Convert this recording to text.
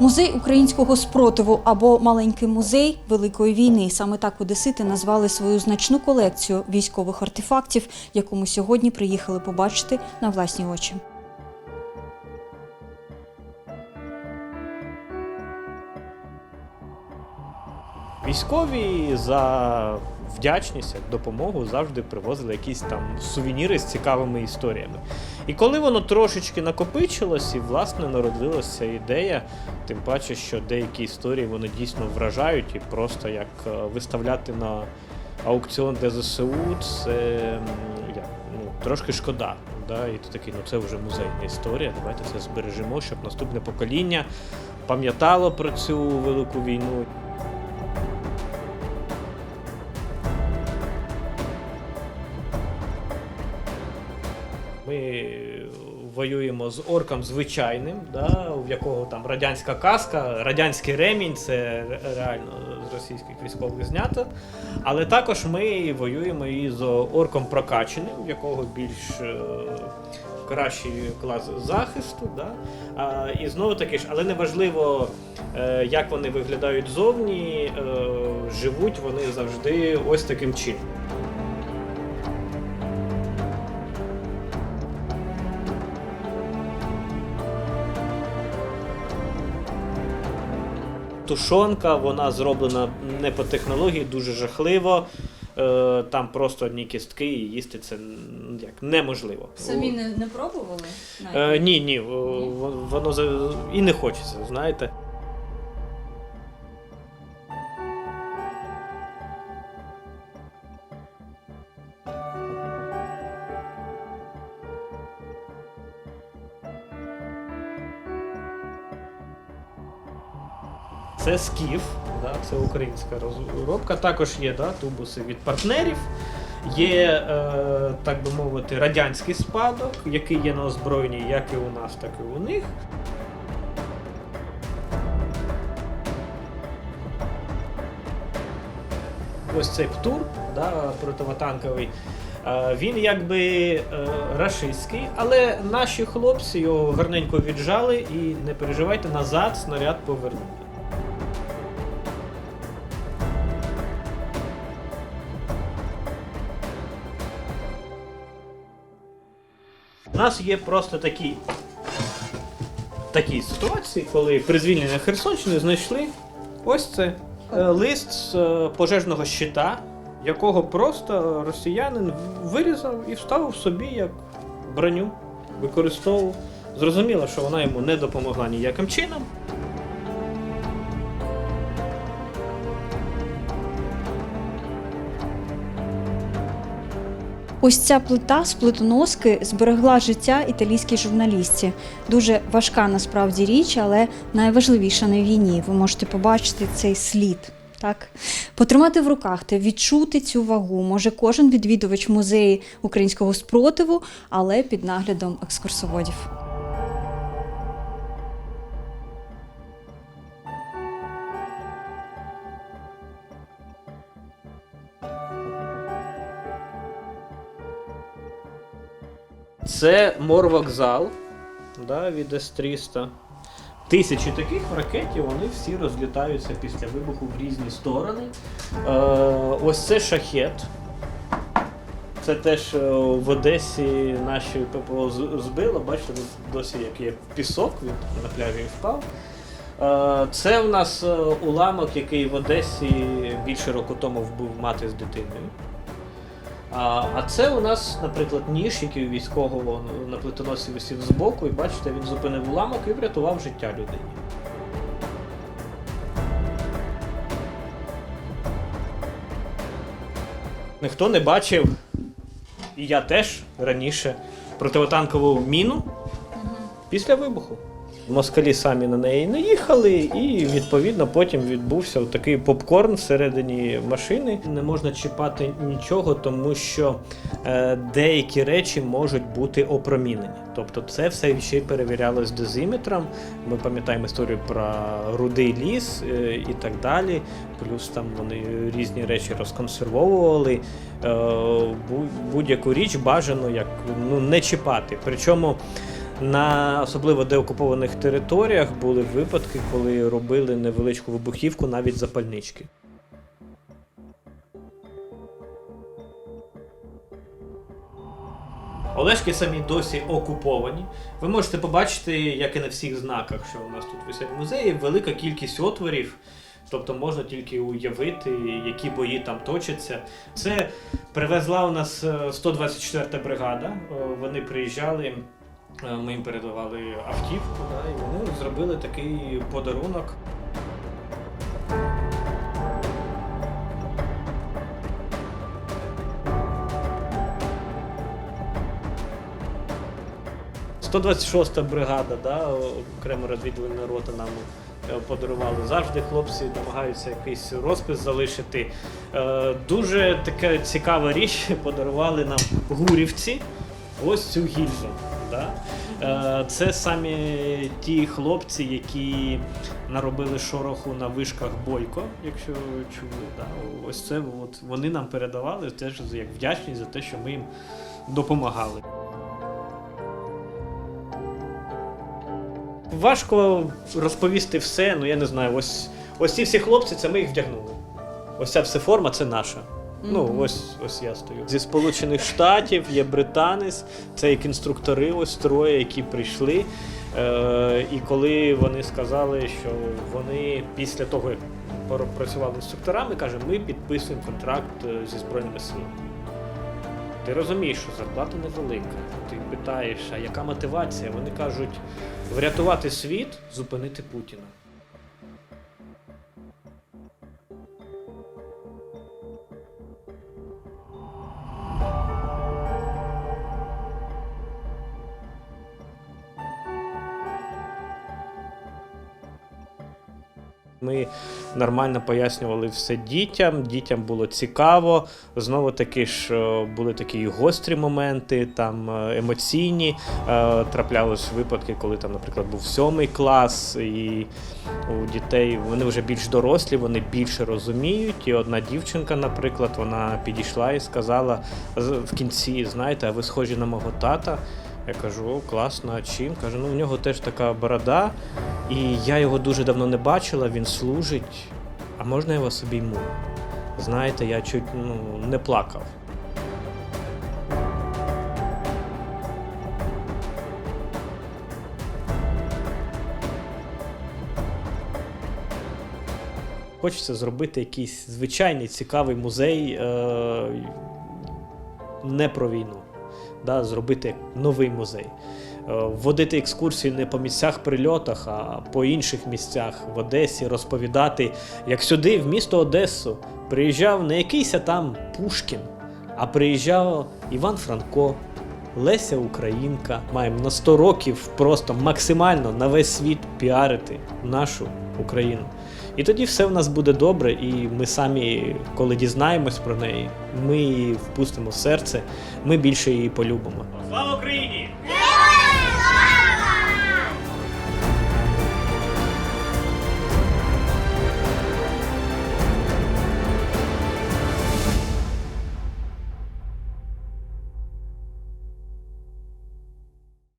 Музей українського спротиву або маленький музей Великої війни. Саме так одесити назвали свою значну колекцію військових артефактів, яку ми сьогодні приїхали побачити на власні очі. Військові за вдячність, як допомогу завжди привозили якісь там сувеніри з цікавими історіями. І коли воно трошечки накопичилось, і власне народилася ідея, тим паче, що деякі історії вони дійсно вражають, і просто як е, виставляти на аукціон для ЗСУ, це ну, трошки шкода. Да? І ти такий, ну це вже музейна історія. Давайте це збережемо, щоб наступне покоління пам'ятало про цю велику війну. Воюємо з орком звичайним, да, в якого там радянська каска, радянський ремінь, це реально з російських військових знято. Але також ми воюємо і з орком прокаченим, в якого більш е, кращий клас захисту. Да? А, і знову таки ж, але не важливо, е, як вони виглядають зовні, е, живуть вони завжди ось таким чином. Тушонка, вона зроблена не по технології, дуже жахливо. Е, Там просто одні кістки і їсти це як неможливо. не, не пробували? Е, ні, ні, о, воно і не хочеться, знаєте. Це скіф, да, це українська розробка. Також є да, тубуси від партнерів. Є, е, так би мовити, радянський спадок, який є на озброєнні як і у нас, так і у них. Ось цей птур, да, противотанковий. е, Він якби е, рашистський, але наші хлопці його гарненько віджали і не переживайте, назад снаряд повернули. У нас є просто такі, такі ситуації, коли при звільненні Херсонщини знайшли ось це е, лист з е, пожежного щита, якого просто росіянин вирізав і вставив собі як броню, використовував. Зрозуміло, що вона йому не допомогла ніяким чином. Ось ця плита з плитоноски зберегла життя італійській журналістці. Дуже важка насправді річ, але найважливіша на війні. Ви можете побачити цей слід. Так, потримати в руках та відчути цю вагу може кожен відвідувач музеї українського спротиву, але під наглядом екскурсоводів. Це морвокзал да, від С-300. Тисячі таких ракетів, вони всі розлітаються після вибуху в різні сторони. Е, ось це шахет. Це теж е, в Одесі наші ППО збило. Бачите, досі як є пісок, він на пляжі впав. Е, Це в нас е, уламок, який в Одесі більше року тому вбив мати з дитиною. А, а це у нас, наприклад, ніж, який у військового на плитоносі висів збоку, і бачите, він зупинив уламок і врятував життя людині. Ніхто не бачив, і я теж раніше, противотанкову міну після вибуху. Москалі самі на неї не їхали, і відповідно потім відбувся такий попкорн всередині машини. Не можна чіпати нічого, тому що е, деякі речі можуть бути опромінені. Тобто це все ще й перевірялось дозиметром. Ми пам'ятаємо історію про рудий ліс е, і так далі. Плюс там вони різні речі розконсервовували. Е, будь-яку річ бажано як ну, не чіпати. Причому На особливо деокупованих територіях були випадки, коли робили невеличку вибухівку навіть запальнички. Олешки самі досі окуповані. Ви можете побачити, як і на всіх знаках, що у нас тут висять в музеї, велика кількість отворів. Тобто можна тільки уявити, які бої там точаться. Це привезла у нас е, 124-та бригада. Е, Вони приїжджали, ми їм передавали автівку, да, і вони зробили такий подарунок. – 126-та бригада, да, окремо розвідувальна рота нам е, подарували. Завжди хлопці намагаються якийсь розпис залишити. Е, Дуже така цікава річ подарували нам гурівці. Ось цю гільзу. Е, Це самі ті хлопці, які наробили шороху на вишках Бойко, якщо чули. Да? Ось це от вони нам передавали теж як вдячність за те, що ми їм допомагали. Важко розповісти все, ну я не знаю, ось, ось ці всі хлопці, це ми їх вдягнули. Ось ця вся форма це наша. Ну, ось, ось я стою. Зі Сполучених Штатів є британець, це як інструктори, ось троє, які прийшли. Е, і коли вони сказали, що вони після того, як працювали інструкторами, каже, ми підписуємо контракт е, зі Збройними силами. Ти розумієш, що зарплата невелика. Ти питаєш, а яка мотивація? Вони кажуть, врятувати світ, зупинити Путіна. Ми нормально пояснювали все дітям, дітям було цікаво. Знову таки ж е, були такі гострі моменти, там е, емоційні. Е, Траплялись випадки, коли там, наприклад, був сьомий клас, і у дітей вони вже більш дорослі, вони більше розуміють. І одна дівчинка, наприклад, вона підійшла і сказала в кінці: знаєте, а ви схожі на мого тата. Я кажу, о, класно, а чим? Каже, ну в нього теж така борода, і я його дуже давно не бачила, він служить. А можна я вас обійму? Знаєте, я чуть ну, не плакав. Хочеться зробити якийсь звичайний цікавий музей е- не про війну. Да, зробити новий музей. Е, Вводити екскурсії не по місцях прильотах, а по інших місцях в Одесі, розповідати, як сюди, в місто Одесу, приїжджав не якийсь там Пушкін, а приїжджав Іван Франко, Леся Українка. Маємо на 100 років просто максимально на весь світ піарити нашу Україну. І тоді все в нас буде добре, і ми самі, коли дізнаємось про неї, ми її впустимо в серце, ми більше її полюбимо. Слава